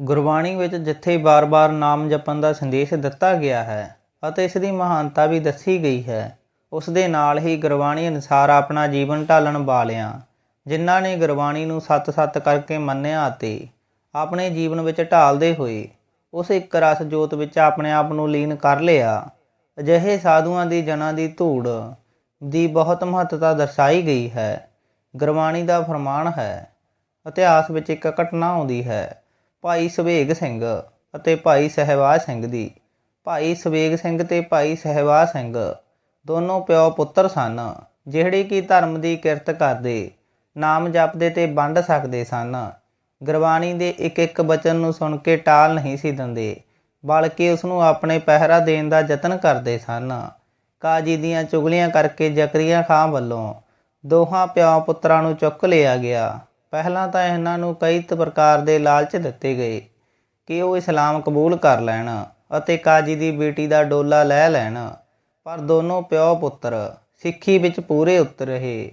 ਗੁਰਬਾਣੀ ਵਿੱਚ ਜਿੱਥੇ ਬਾਰ-ਬਾਰ ਨਾਮ ਜਪਣ ਦਾ ਸੰਦੇਸ਼ ਦਿੱਤਾ ਗਿਆ ਹੈ ਅਤੇ ਇਸ ਦੀ ਮਹਾਨਤਾ ਵੀ ਦੱਸੀ ਗਈ ਹੈ, ਉਸ ਦੇ ਨਾਲ ਹੀ ਗੁਰਬਾਣੀ ਅਨੁਸਾਰ ਆਪਣਾ ਜੀਵਨ ਢਾਲਣ ਵਾਲਿਆਂ, ਜਿਨ੍ਹਾਂ ਨੇ ਗੁਰਬਾਣੀ ਨੂੰ ਸੱਤ-ਸੱਤ ਕਰਕੇ ਮੰਨਿਆ ਅਤੇ ਆਪਣੇ ਜੀਵਨ ਵਿੱਚ ਢਾਲਦੇ ਹੋਏ ਉਸ ਇੱਕ ਰਸ ਜੋਤ ਵਿੱਚ ਆਪਣੇ ਆਪ ਨੂੰ ਲੀਨ ਕਰ ਲਿਆ, ਅਜਿਹੇ ਸਾਧੂਆਂ ਦੀ ਜਨਾਂ ਦੀ ਧੂੜ ਦੀ ਬਹੁਤ ਮਹੱਤਤਾ ਦਰਸਾਈ ਗਈ ਹੈ। ਗੁਰਬਾਣੀ ਦਾ ਫਰਮਾਨ ਹੈ, ਇਤਿਹਾਸ ਵਿੱਚ ਇੱਕ ਘਟਨਾ ਆਉਂਦੀ ਹੈ ਭਾਈ ਸਵੇਗ ਸਿੰਘ ਅਤੇ ਭਾਈ ਸਹਿਵਾਜ ਸਿੰਘ ਦੀ। ਭਾਈ ਸਵੇਗ ਸਿੰਘ ਤੇ ਭਾਈ ਸਹਿਵਾਜ ਸਿੰਘ ਦੋਨੋਂ ਪਿਓ ਪੁੱਤਰ ਸਨ, ਜਿਹੜੇ ਕਿ ਧਰਮ ਦੀ ਕਿਰਤ ਕਰਦੇ, ਨਾਮ ਜਪਦੇ ਤੇ ਵੰਡ ਸਕਦੇ ਸਨ। ਗੁਰਬਾਣੀ ਦੇ ਇੱਕ ਇੱਕ ਬਚਨ ਨੂੰ ਸੁਣ ਕੇ ਟਾਲ ਨਹੀਂ ਸੀ ਦਿੰਦੇ, ਬਲਕਿ ਉਸ ਨੂੰ ਆਪਣੇ ਪਹਿਰਾ ਦੇਣ ਦਾ ਯਤਨ ਕਰਦੇ ਸਨ। ਕਾਜੀ ਦੀਆਂ ਚੁਗਲੀਆਂ ਕਰਕੇ ਜ਼ਕਰੀਆ ਖਾਂ ਵੱਲੋਂ ਦੋਹਾਂ ਪਿਓ ਪੁੱਤਰਾਂ ਨੂੰ ਚੁੱਕ ਲਿਆ ਗਿਆ। ਪਹਿਲਾਂ ਤਾਂ ਇਹਨਾਂ ਨੂੰ ਕਈ ਪ੍ਰਕਾਰ ਦੇ ਲਾਲਚ ਦਿੱਤੇ ਗਏ ਕਿ ਉਹ ਇਸਲਾਮ ਕਬੂਲ ਕਰ ਲੈਣ ਅਤੇ ਕਾਜੀ ਦੀ ਬੇਟੀ ਦਾ ਡੋਲਾ ਲੈ ਲੈਣ, ਪਰ ਦੋਨੋਂ ਪਿਓ ਪੁੱਤਰ ਸਿੱਖੀ ਵਿੱਚ ਪੂਰੇ ਉਤਰ ਰਹੇ।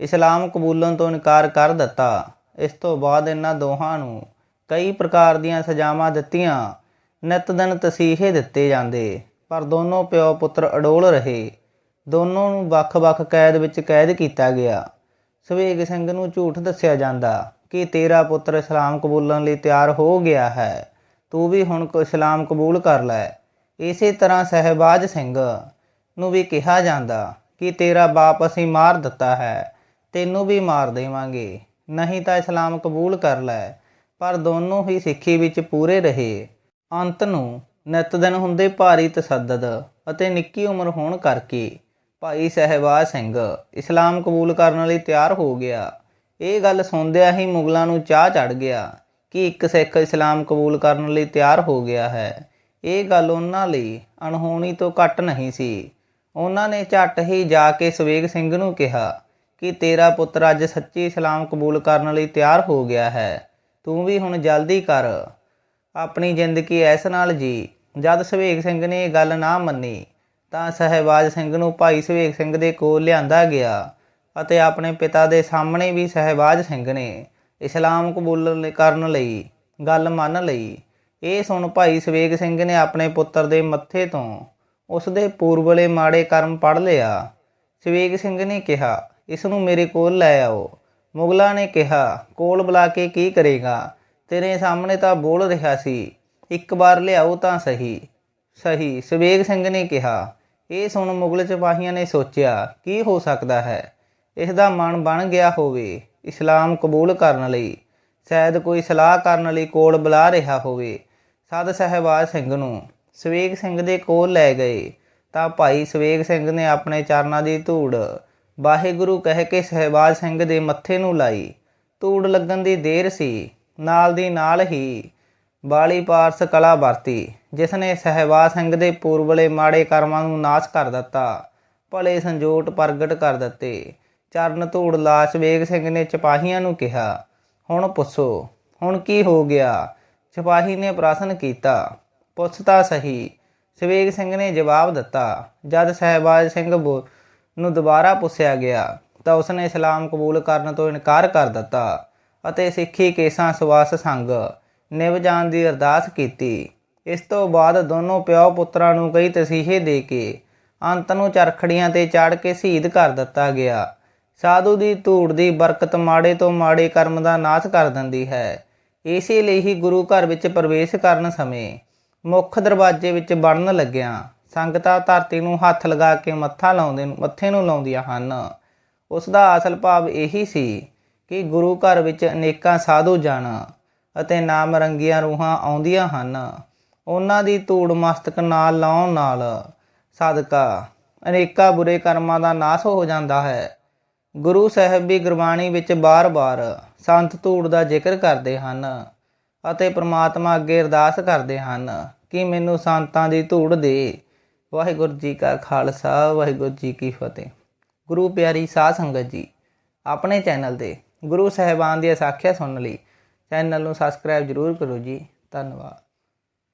ਇਸਲਾਮ ਕਬੂਲਣ ਤੋਂ ਇਨਕਾਰ ਕਰ ਦਿੱਤਾ। ਇਸ ਤੋਂ ਬਾਅਦ ਇਹਨਾਂ ਦੋਹਾਂ ਨੂੰ ਕਈ ਪ੍ਰਕਾਰ ਦੀਆਂ ਸਜ਼ਾਵਾਂ ਦਿੱਤੀਆਂ। ਨਿਤ ਦਿਨ ਤਸੀਹੇ ਦਿੱਤੇ ਜਾਂਦੇ, ਪਰ ਦੋਨੋਂ ਪਿਓ ਪੁੱਤਰ ਅਡੋਲ ਰਹੇ। ਦੋਨੋਂ ਨੂੰ ਵੱਖ-ਵੱਖ ਕੈਦ ਵਿੱਚ ਕੈਦ ਕੀਤਾ ਗਿਆ। ਸਵੇਗ ਸਿੰਘ ਨੂੰ ਝੂਠ ਦੱਸਿਆ ਜਾਂਦਾ ਕਿ ਤੇਰਾ ਪੁੱਤਰ ਇਸਲਾਮ ਕਬੂਲਣ ਲਈ ਤਿਆਰ ਹੋ ਗਿਆ ਹੈ। ਤੂੰ ਵੀ ਹੁਣ ਇਸਲਾਮ ਕਬੂਲ ਕਰ ਲੈ। ਇਸੇ ਤਰ੍ਹਾਂ ਸਹਿਬਾਜ ਸਿੰਘ ਨੂੰ ਵੀ ਕਿਹਾ ਜਾਂਦਾ ਕਿ ਤੇਰਾ ਬਾਪ ਅਸੀਂ ਮਾਰ ਦਿੱਤਾ ਹੈ, ਤੈਨੂੰ ਵੀ ਮਾਰ ਦੇਵਾਂਗੇ। ਨਹੀਂ ਤਾਂ ਇਸਲਾਮ ਕਬੂਲ ਕਰ ਲੈ, ਪਰ ਦੋਨੋਂ ਹੀ ਸਿੱਖੀ ਵਿੱਚ ਪੂਰੇ ਰਹੇ। ਅੰਤ ਨੂੰ ਨਿਤ ਦਿਨ ਹੁੰਦੇ ਭਾਰੀ ਤਸੱਦਦ ਅਤੇ ਨਿੱਕੀ ਉਮਰ ਹੋਣ ਕਰਕੇ ਭਾਈ ਸਹਿਬਾਜ ਸਿੰਘ, ਇਸਲਾਮ ਕਬੂਲ ਕਰਨ ਲਈ ਤਿਆਰ ਹੋ ਗਿਆ। ਇਹ ਗੱਲ ਸੁਣਦਿਆਂ ਹੀ ਮੁਗਲਾਂ ਨੂੰ ਚਾਹ ਚੜ ਗਿਆ ਕਿ ਇੱਕ ਸਿੱਖ ਇਸਲਾਮ ਕਬੂਲ ਕਰਨ ਲਈ ਤਿਆਰ ਹੋ ਗਿਆ ਹੈ। ਇਹ ਗੱਲ ਉਹਨਾਂ ਲਈ ਅਣਹੋਣੀ ਤੋਂ ਘੱਟ ਨਹੀਂ ਸੀ। ਉਹਨਾਂ ਨੇ ਝੱਟ ਹੀ ਜਾ ਕੇ ਸਵੇਗ ਸਿੰਘ ਨੂੰ ਕਿਹਾ ਕਿ ਤੇਰਾ ਪੁੱਤਰ ਅੱਜ ਸੱਚੀ ਇਸਲਾਮ ਕਬੂਲ ਕਰਨ ਲਈ ਤਿਆਰ ਹੋ ਗਿਆ ਹੈ। ਤੂੰ ਵੀ ਹੁਣ ਜਲਦੀ ਕਰ। ਆਪਣੀ ਜ਼ਿੰਦਗੀ ਐਸ ਨਾਲ ਜੀ। ਜਦ ਸਵੇਗ ਸਿੰਘ ਨੇ ਇਹ ਗੱਲ ਨਾ ਮੰਨੀ ਤਾਂ ਸਹਿਬਾਜ ਸਿੰਘ ਨੂੰ ਭਾਈ ਸਵੇਗ ਸਿੰਘ ਦੇ ਕੋਲ ਲਿਆਂਦਾ ਗਿਆ ਅਤੇ ਆਪਣੇ ਪਿਤਾ ਦੇ ਸਾਹਮਣੇ ਵੀ ਸਹਿਬਾਜ ਸਿੰਘ ਨੇ ਇਸਲਾਮ ਕਬੂਲ ਕਰਨ ਲਈ ਗੱਲ ਮੰਨ ਲਈ। ਇਹ ਸੁਣ ਭਾਈ ਸਵੇਗ ਸਿੰਘ ਨੇ ਆਪਣੇ ਪੁੱਤਰ ਦੇ ਮੱਥੇ ਤੋਂ ਉਸ ਦੇ ਪੂਰਬਲੇ ਮਾੜੇ ਕਰਮ ਪੜ ਲਿਆ। ਸਵੇਗ ਸਿੰਘ ਨੇ ਕਿਹਾ, ਇਸ ਨੂੰ ਮੇਰੇ ਕੋਲ ਲੈ ਆਓ। ਮੁਗਲਾਂ ਨੇ ਕਿਹਾ, ਕੋਲ ਬੁਲਾ ਕੇ ਕੀ ਕਰੇਗਾ? ਤੇਰੇ ਸਾਹਮਣੇ ਤਾਂ ਬੋਲ ਰਿਹਾ ਸੀ, ਇੱਕ ਵਾਰ ਲਿਆਓ ਤਾਂ ਸਹੀ। ਸਹੀ ਸਵੇਗ ਸਿੰਘ ਨੇ ਕਿਹਾ ਇਹ ਸੁਣ ਮੁਗਲ ਸਿਪਾਹੀਆਂ ਨੇ ਸੋਚਿਆ, ਕੀ ਹੋ ਸਕਦਾ ਹੈ? ਇਸ ਦਾ ਮਨ ਬਣ ਗਿਆ ਹੋਵੇ, ਇਸਲਾਮ ਕਬੂਲ ਕਰਨ ਲਈ। ਸ਼ਾਇਦ ਕੋਈ ਸਲਾਹ ਕਰਨ ਲਈ ਕੋਲ ਬੁਲਾ ਰਿਹਾ ਹੋਵੇ। ਸਦ ਸਹਿਬਾਜ ਸਿੰਘ ਨੂੰ ਸਵੇਗ ਸਿੰਘ ਦੇ ਕੋਲ ਲੈ ਗਏ। ਤਾਂ ਭਾਈ ਸਵੇਗ ਸਿੰਘ ਨੇ ਆਪਣੇ ਚਰਨਾਂ ਦੀ ਧੂੜ ਵਾਹਿਗੁਰੂ ਕਹਿ ਕੇ ਸਹਿਬਾਜ ਸਿੰਘ ਦੇ ਮੱਥੇ ਨੂੰ ਲਾਈ। ਧੂੜ ਲੱਗਣ ਦੀ ਦੇਰ ਸੀ। ਨਾਲ ਦੀ ਨਾਲ ਹੀ ਬਾਲੀ ਪਾਰਸ ਕਲਾ ਵਰਤੀ ਜਿਸ ਨੇ ਸਹਿਬਾਜ ਸਿੰਘ ਦੇ ਪੂਰਵਲੇ ਮਾੜੇ ਕਰਮਾਂ ਨੂੰ ਨਾਸ਼ ਕਰ ਦਿੱਤਾ, ਭਲੇ ਸੰਜੋਟ ਪ੍ਰਗਟ ਕਰ ਦਿੱਤੇ। ਚਰਨ ਧੂੜ ਲਾਸ਼ ਵੇਗ ਸਿੰਘ ਨੇ ਸਿਪਾਹੀਆਂ ਨੂੰ ਕਿਹਾ, ਹੁਣ ਪੁੱਛੋ, ਹੁਣ ਕੀ ਹੋ ਗਿਆ? ਸਿਪਾਹੀ ਨੇ ਪ੍ਰਸ਼ਨ ਕੀਤਾ, ਪੁੱਛ ਤਾਂ ਸਹੀ। ਸਵੇਗ ਸਿੰਘ ਨੇ ਜਵਾਬ ਦਿੱਤਾ, ਜਦ ਸਹਿਬਾਜ ਸਿੰਘ ਬੋ- ਨੂੰ ਦੁਬਾਰਾ ਪੁੱਛਿਆ ਗਿਆ, ਤਾਂ ਉਸਨੇ ਇਸਲਾਮ ਕਬੂਲ ਕਰਨ ਤੋਂ ਇਨਕਾਰ ਕਰ ਦਿੱਤਾ ਅਤੇ ਸਿੱਖੀ ਕੇਸਾਂ ਸਵਾਸ ਸੰਗ ਨਿਭ ਜਾਣ ਦੀ ਅਰਦਾਸ ਕੀਤੀ। ਇਸ ਤੋਂ ਬਾਅਦ ਦੋਨੋਂ ਪਿਓ ਪੁੱਤਰਾਂ ਨੂੰ ਕਈ ਤਸੀਹੇ ਦੇ ਕੇ ਅੰਤ ਨੂੰ ਚਰਖੜੀਆਂ ਤੇ ਚਾੜ ਕੇ ਸ਼ਹੀਦ ਕਰ ਦਿੱਤਾ ਗਿਆ। ਸਾਧੂ ਦੀ ਧੂੜ ਦੀ ਬਰਕਤ ਮਾੜੇ ਤੋਂ ਮਾੜੇ ਕਰਮ ਦਾ ਨਾਸ਼ ਕਰ ਦਿੰਦੀ ਹੈ। ਇਸੇ ਲਈ ਹੀ ਗੁਰੂ ਘਰ ਵਿੱਚ ਪ੍ਰਵੇਸ਼ ਕਰਨ ਸਮੇਂ ਮੁੱਖ ਦਰਵਾਜ਼ੇ ਵਿੱਚ ਵੜਨ ਲੱਗਿਆਂ ਸੰਗਤਾਂ ਧਰਤੀ ਨੂੰ ਹੱਥ ਲਗਾ ਕੇ ਮੱਥਾ ਲਾਉਂਦੇ ਮੱਥੇ ਨੂੰ ਲਾਉਂਦੀਆਂ ਹਨ। ਉਸ ਦਾ ਅਸਲ ਭਾਵ ਇਹੀ ਸੀ ਕਿ ਗੁਰੂ ਘਰ ਵਿੱਚ ਅਨੇਕਾਂ ਸਾਧੂ ਜਨ ਅਤੇ ਨਾਮ ਰੰਗੀਆਂ ਰੂਹਾਂ ਆਉਂਦੀਆਂ ਹਨ। ਉਹਨਾਂ ਦੀ ਧੂੜ ਮਸਤਕ ਨਾਲ ਲਾਉਣ ਨਾਲ ਸਦਕਾ ਅਨੇਕਾਂ ਬੁਰੇ ਕਰਮਾਂ ਦਾ ਨਾਸ਼ ਹੋ ਜਾਂਦਾ ਹੈ। ਗੁਰੂ ਸਾਹਿਬ ਵੀ ਗੁਰਬਾਣੀ ਵਿੱਚ ਬਾਰ-ਬਾਰ ਸੰਤ ਧੂੜ ਦਾ ਜ਼ਿਕਰ ਕਰਦੇ ਹਨ ਅਤੇ ਪ੍ਰਮਾਤਮਾ ਅੱਗੇ ਅਰਦਾਸ ਕਰਦੇ ਹਨ ਕਿ ਮੈਨੂੰ ਸੰਤਾਂ ਦੀ ਧੂੜ ਦੇ। ਵਾਹਿਗੁਰੂ ਜੀ ਕਾ ਖਾਲਸਾ, ਵਾਹਿਗੁਰੂ ਜੀ ਕੀ ਫਤਿਹ। ਗੁਰੂ ਪਿਆਰੀ ਸਾਧ ਸੰਗਤ ਜੀ, ਆਪਣੇ ਚੈਨਲ ਤੇ ਗੁਰੂ ਸਾਹਿਬਾਨ ਦੀ ਸਾਖੀਆਂ ਸੁਣਨ ਲਈ ਚੈਨਲ ਨੂੰ ਸਬਸਕ੍ਰਾਈਬ ਜ਼ਰੂਰ ਕਰੋ ਜੀ। ਧੰਨਵਾਦ।